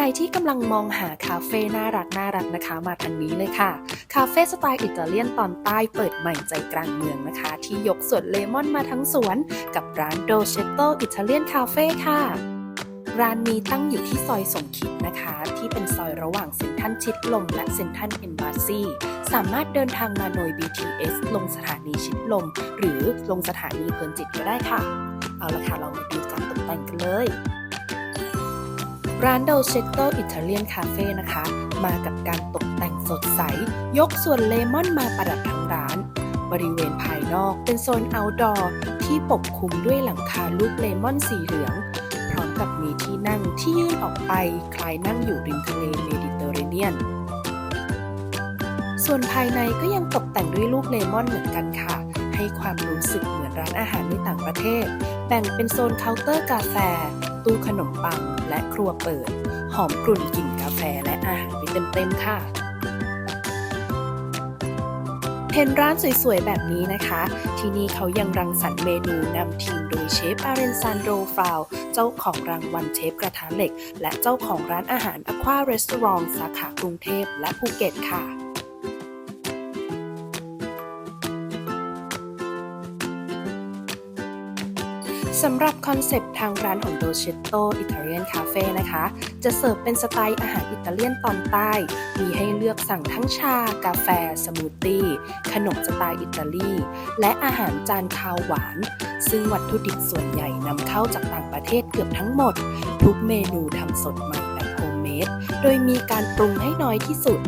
รที่กำลังมองหาคาเฟ่น่ารักน่ารักนะคะมาทางนี้เลยค่ะ คาเฟ่สไตล์อิตาเลียนตอนใต้เปิดใหม่ใจกลางเมืองนะคะ ที่ยกสวนเลมอนมาทั้งสวน กับร้านโดเชโตอิตาเลียนคาเฟ่ค่ะร้านนี้ตั้งอยู่ที่ซอยสงคิดนะคะ ที่เป็นซอยระหว่างเซ็นทรัลชิดลมและเซ็นทรัลเอ็นบาซีสามารถเดินทางมาโดย BTS ลงสถานีชิดลม หรือลงสถานีเพลินจิตก็ได้ค่ะ เอาละค่ะ เรามาดูการตกแต่งกันเลย ร้าน d o c e t t o Italian Cafe นะคะ มากับการตกแต่งสดใส ยกส่วนเลมอนมาประดับทั้งร้าน บริเวณภายนอกเป็นโซน outdoor ที่ปกคลุมด้วยหลังคาลูกเลมอนสีเหลือง พร้อมกับมีที่นั่งที่ยื่นออกไป คล้ายนั่งอยู่ริมทะเลเมดิเตอร์เรเนียน ส่วนภายในก็ยังตกแต่งด้วยลูกเลมอนเหมือนกันค่ะ ให้ความรู้สึกเหมือนร้านอาหารในต่างประเทศ แบ่งเป็นโซนเคาน์เตอร์กาแฟ ตู้ขนมปังและครัวเปิด หอมกลุ่นกลิ่นกาแฟและอาหารไปเต็มๆค่ะ เห็นร้านสวยๆ แบบนี้นะคะ ที่นี่เขายังรังสรรค์เมนูนำทีมโดยเชฟอาเรนซานโดฟราวเจ้าของรางวัลเชฟกระทะเหล็ก และเจ้าของร้านอาหารอควารีสอร์ทสาขากรุงเทพและภูเก็ตค่ะ สำหรับคอนเซปต์ทางร้านของ Dolcetto Italian Cafe นะคะ จะเสิร์ฟเป็นสไตล์อาหารอิตาเลียนตอนใต้ มีให้เลือกสั่งทั้งชา กาแฟ สมูทตี้ ขนมสไตล์อิตาลี และอาหารจานคาวหวาน ซึ่งวัตถุดิบส่วนใหญ่นำเข้าจากต่างประเทศเกือบทั้งหมด ทุกเมนูทำสดใหม่แบบโฮมเมด โดยมีการปรุงให้น้อยที่สุด